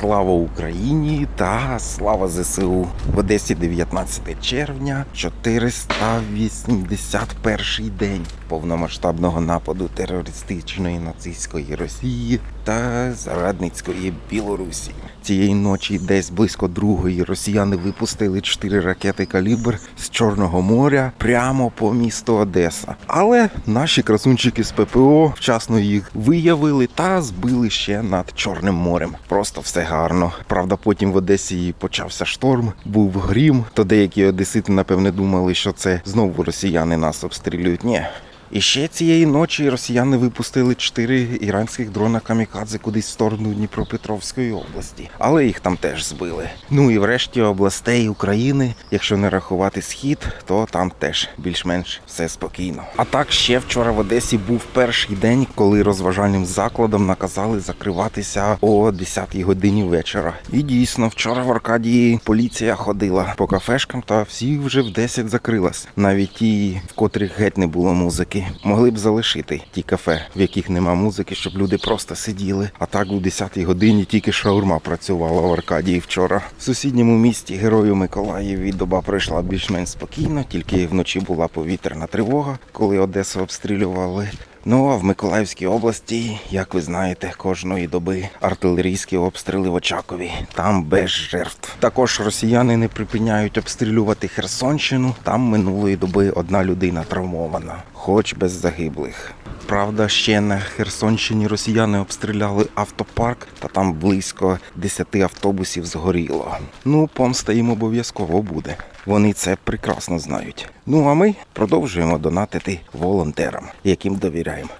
Слава Україні та слава ЗСУ в Одесі 19 червня, 481 день повномасштабного нападу терористичної нацистської Росії та зарадницької Білорусі. Цієї ночі, десь близько другої, росіяни випустили чотири ракети калібр з Чорного моря прямо по місту Одеса. Але наші красунчики з ППО вчасно їх виявили та збили ще над Чорним морем. Просто все гарно. Правда, потім в Одесі почався шторм, був грім. То деякі одесити, напевне, думали, що це знову росіяни нас обстрілюють. Ні. І ще цієї ночі росіяни випустили чотири іранських дрона камікадзе кудись в сторону Дніпропетровської області, але їх там теж збили. Ну і врешті областей України, якщо не рахувати схід, то там теж більш-менш все спокійно. А так ще вчора в Одесі був перший день, коли розважальним закладам наказали закриватися о 10-й годині вечора. І дійсно, вчора в Аркадії поліція ходила по кафешкам, та всі вже в 10 закрилась. Навіть ті, в котрих геть не було музики, могли б залишити ті кафе, в яких нема музики, щоб люди просто сиділи. А так у 10 годині тільки шаурма працювала в Аркадії вчора. В сусідньому місті Герою Миколаєві доба пройшла більш-менш спокійно, тільки вночі була повітряна тривога, коли Одесу обстрілювали. Ну а в Миколаївській області, як ви знаєте, кожної доби артилерійські обстріли в Очакові. Там без жертв. Також росіяни не припиняють обстрілювати Херсонщину. Там минулої доби одна людина травмована, хоч без загиблих. Правда, ще на Херсонщині росіяни обстріляли автопарк, та там близько 10 автобусів згоріло. Ну, помста їм обов'язково буде. Вони це прекрасно знають. Ну а ми продовжуємо донатити волонтерам, яким довіряємо.